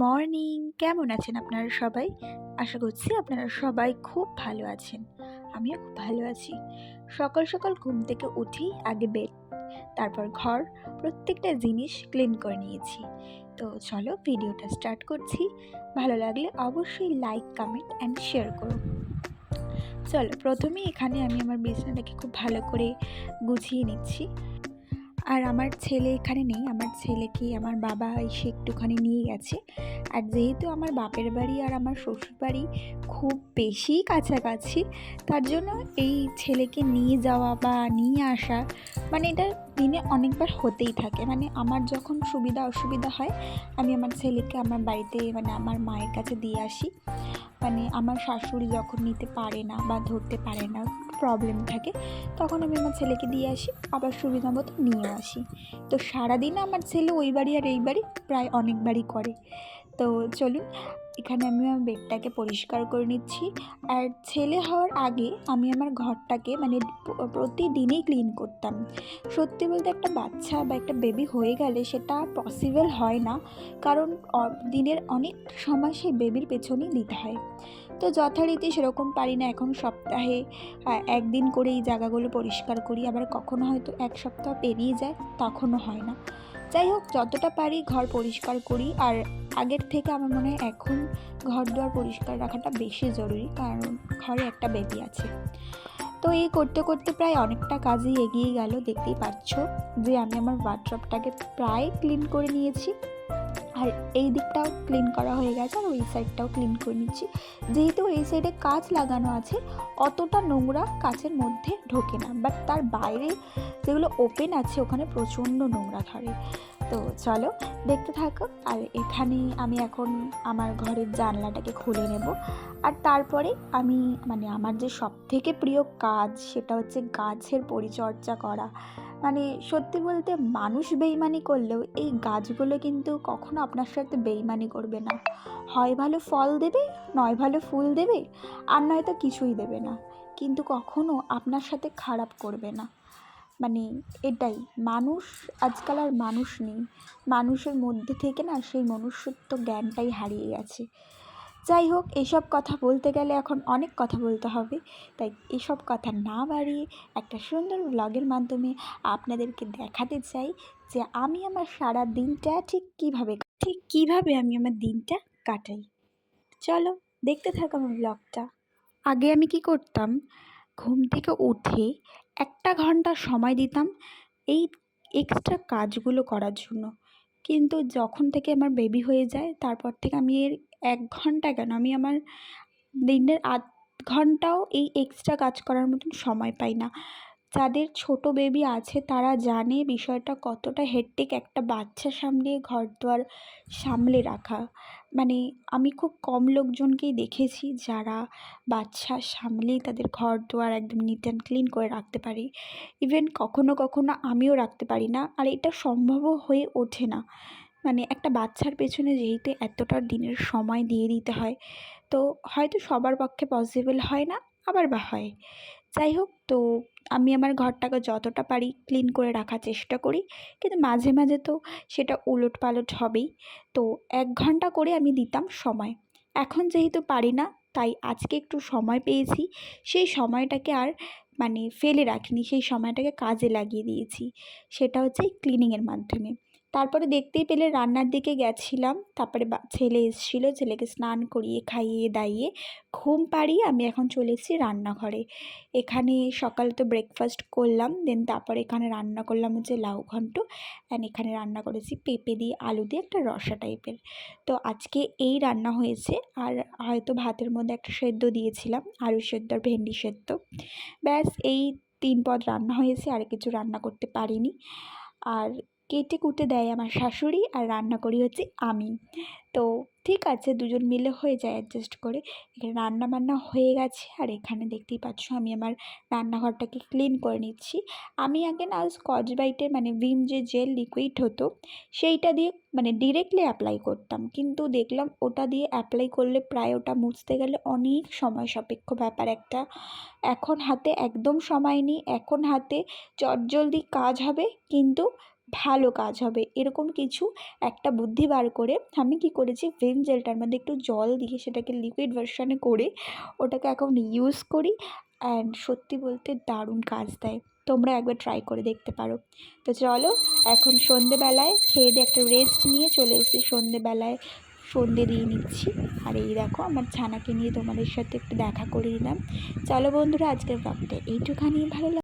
Morning, কেমন আছেন আপনারা সবাই? আশা করছি আপনারা সবাই খুব ভালো আছেন। আমিও খুব ভালো আছি। সকাল সকাল ঘুম থেকে উঠি, আগে বেড তারপর ঘর, প্রত্যেকটা জিনিস ক্লিন করে নিয়েছি। তো চলো ভিডিওটা স্টার্ট করছি। ভালো লাগলে অবশ্যই লাইক কমেন্ট অ্যান্ড শেয়ার করো। চলো, প্রথমে এখানে আমি আমার বিছানাটাকে খুব ভালো করে গুছিয়ে নিচ্ছি। আর আমার ছেলে এখানে নেই, আমার ছেলেকে আমার বাবা এসে একটুখানি নিয়ে গেছে। আর যেহেতু আমার বাপের বাড়ি আর আমার শ্বশুর বাড়ি খুব বেশি কাছাকাছি, তার জন্য এই ছেলেকে নিয়ে যাওয়া বা নিয়ে আসা মানে এটা দিনে অনেকবার হতেই থাকে। মানে আমার যখন সুবিধা অসুবিধা হয়, আমি আমার ছেলেকে আমার বাড়িতে মানে আমার মায়ের কাছে দিয়ে আসি। মানে আমার শাশুড়ি যখন নিতে পারে না বা ধরতে পারে না প্রবলেম থাকে, তখন আমি আমার ছেলেকে দিয়ে আসি, আবার সুবিধা মতো নিয়ে আসি। তো সারাদিন আমার ছেলে ওই বাড়ি আর এই বাড়ি প্রায় অনেক বাড়ি করে। তো চলুন এখানে আমি আমার বেডটাকে পরিষ্কার করে নিচ্ছি। আর ছেলে হওয়ার আগে আমি আমার ঘরটাকে মানে প্রতিদিনই ক্লিন করতাম। সত্যি বলতে একটা বাচ্চা বা একটা বেবি হয়ে গেলে সেটা পসিবল হয় না। কারণ দিনের অনেক সময় সেই বেবির পেছনেই দিতে হয়। তো যথারীতি সেরকম পারি না। এখন সপ্তাহে একদিন করে এই জায়গাগুলো পরিষ্কার করি। আবার কখনো হয়তো এক সপ্তাহ পেরিয়ে যায়, তখনও হয় না। যাই হোক, যতটা পারি ঘর পরিষ্কার করি। আর আগের থেকে আমার মনে হয় এখন ঘর দুয়ার পরিষ্কার রাখাটা বেশি জরুরি, কারণ ঘরে একটা বেবি আছে। তো এই করতে করতে প্রায় অনেকটা কাজই এগিয়ে গেল, দেখতেই পাচ্ছ যে আমি আমার ওয়ার্ড্রপটাকে প্রায় ক্লিন করে নিয়েছি। আর এই দিকটাও ক্লিন করা হয়ে গেছে আর ওই সাইডটাও ক্লিন করে নিচ্ছি। যেহেতু এই সাইডে কাঁচ লাগানো আছে, অতটা নোংরা কাচের মধ্যে ঢোকে না। বাট তার বাইরে যেগুলো ওপেন আছে, ওখানে প্রচণ্ড নোংরা ধরে। তো চলো, দেখতে থাকো। আর এখানে আমি এখন আমার ঘরের জানলাটাকে খুলে নেব। আর তারপরে আমি মানে আমার যে সব থেকে প্রিয় কাজ, সেটা হচ্ছে গাছের পরিচর্যা করা। মানে সত্যি বলতে মানুষ বেইমানি করলেও এই গাছগুলো কিন্তু কখনো আপনার সাথে বেইমানি করবে না। হয় ভালো ফল দেবে, নয় ভালো ফুল দেবে, আর নয়তো কিছুই দেবে না। কিন্তু কখনো আপনার সাথে খারাপ করবে না। মানে এটাই, মানুষ আজকাল আর মানুষ নেই। মানুষের মধ্যে থেকে না সেই মনুষ্যত্ব জ্ঞানটাই হারিয়ে গেছে। যাই হোক, এসব কথা বলতে গেলে এখন অনেক কথা বলতে হবে। তাই এসব কথা না বাড়িয়ে একটা সুন্দর ব্লগের মাধ্যমে আপনাদেরকে দেখাতে চাই যে আমি আমার সারা দিনটা ঠিক কীভাবে ঠিক কীভাবে আমি আমার দিনটা কাটাই। চলো, দেখতে থাকো আমার ব্লগটা আগে আমি কি করতাম, ঘুম থেকে উঠে একটা ঘণ্টা সময় দিতাম এই এক্সট্রা কাজগুলো করার জন্য। কিন্তু যখন থেকে আমার বেবি হয়ে যায়, তারপর থেকে আমি এর এক ঘণ্টা কেন? আমি আমার দিনের আধ ঘন্টাও এই এক্সট্রা কাজ করার মতন সময় পাই না। যাদের ছোট বেবি আছে, তারা জানে বিষয়টা কতটা হেডটেক একটা বাচ্চা সামলিয়ে ঘর দুয়ার সামলে রাখা। মানে আমি খুব কম লোকজনকেই দেখেছি যারা বাচ্চা সামলেই তাদের ঘর দুয়ার একদম নিট অ্যান্ড ক্লিন করে রাখতে পারে। ইভেন কখনো কখনো আমিও রাখতে পারি না। আর এটা সম্ভবও হয়ে ওঠে না। মানে একটা বাচ্চার পেছনে যেহেতু এতটা দিনের সময় দিয়ে দিতে হয়, তো হয়তো সবার পক্ষে পসিবল হয় না, আবার বা হয়। যাই হোক, তো আমি আমার ঘরটাকে যতটা পারি ক্লিন করে রাখার চেষ্টা করি, কিন্তু মাঝে মাঝে তো সেটা উলট পালট হবেই। তো এক ঘণ্টা করে আমি দিতাম সময়। এখন যেহেতু পারি না, তাই আজকে একটু সময় পেয়েছি, সেই সময়টাকে আর মানে ফেলে রাখিনি, সেই সময়টাকে কাজে লাগিয়ে দিয়েছি। সেটা হচ্ছে ক্লিনিংয়ের মাধ্যমে। তারপরে দেখতেই পেলে রান্নার দিকে গেছিলাম। তারপরে ছেলে এসেছিল, ছেলেকে স্নান করিয়ে খাইয়ে দাইয়ে ঘুম পাড়িয়ে আমি এখন চলে এসেছি রান্নাঘরে। এখানে সকালে তো ব্রেকফাস্ট করলাম দেন তারপরে এখানে রান্না করলাম হচ্ছে লাউ ঘন্ট অ্যান্ড এখানে রান্না করেছি পেঁপে দিয়ে আলু দিয়ে একটা রসা টাইপের তো আজকে এই রান্না হয়েছে, আর হয়তো ভাতের মধ্যে একটা সেদ্ধ দিয়েছিলাম, আলু সেদ্ধ আর ভেন্ডি সেদ্ধ। ব্যাস, এই তিন পদ রান্না হয়েছে, আর কিছু রান্না করতে পারিনি। আর কেটে কুটে দেয় আমার শাশুড়ি আর রান্না করি হচ্ছে আমি। তো ঠিক আছে, দুজন মিলে হয়ে যায় অ্যাডজাস্ট করে। এখানে রান্না বান্না হয়ে গেছে আর এখানে দেখতেই পাচ্ছ আমি আমার রান্নাঘরটাকে ক্লিন করে নিচ্ছি। আমি আগে না স্কচ ব্রাইটের মানে ভিম যে জেল লিকুইড হতো, সেইটা দিয়ে মানে ডিরেক্টলি অ্যাপ্লাই করতাম। কিন্তু দেখলাম ওটা দিয়ে অ্যাপ্লাই করলে প্রায় ওটা মুছতে গেলে অনেক সময় সাপেক্ষ ব্যাপার একটা। এখন হাতে একদম সময় নেই, এখন হাতে চটজলদি কাজ হবে, কিন্তু ভালো কাজ হবে। এরকম কিছু একটা বুদ্ধি বার করে আমি কী করেছি ভিম জেলটার মধ্যে একটু জল দিয়ে সেটাকে লিকুইড ভার্সানে করে ওটাকে এখন ইউজ করি অ্যান্ড সত্যি বলতে দারুণ কাজ দেয়। তোমরা একবার ট্রাই করে দেখতে পারো। তো চলো, এখন সন্ধেবেলায় খেয়ে দিয়ে একটা রেস্ট নিয়ে চলে এসেছি। সন্ধেবেলায় সন্ধে দিয়ে নিচ্ছি। আর এই দেখো, আমার ছানাকে নিয়ে তোমাদের সাথে একটু দেখা করে দিলাম চলো বন্ধুরা, আজকের ব্লগটা এইটুখানি। ভালো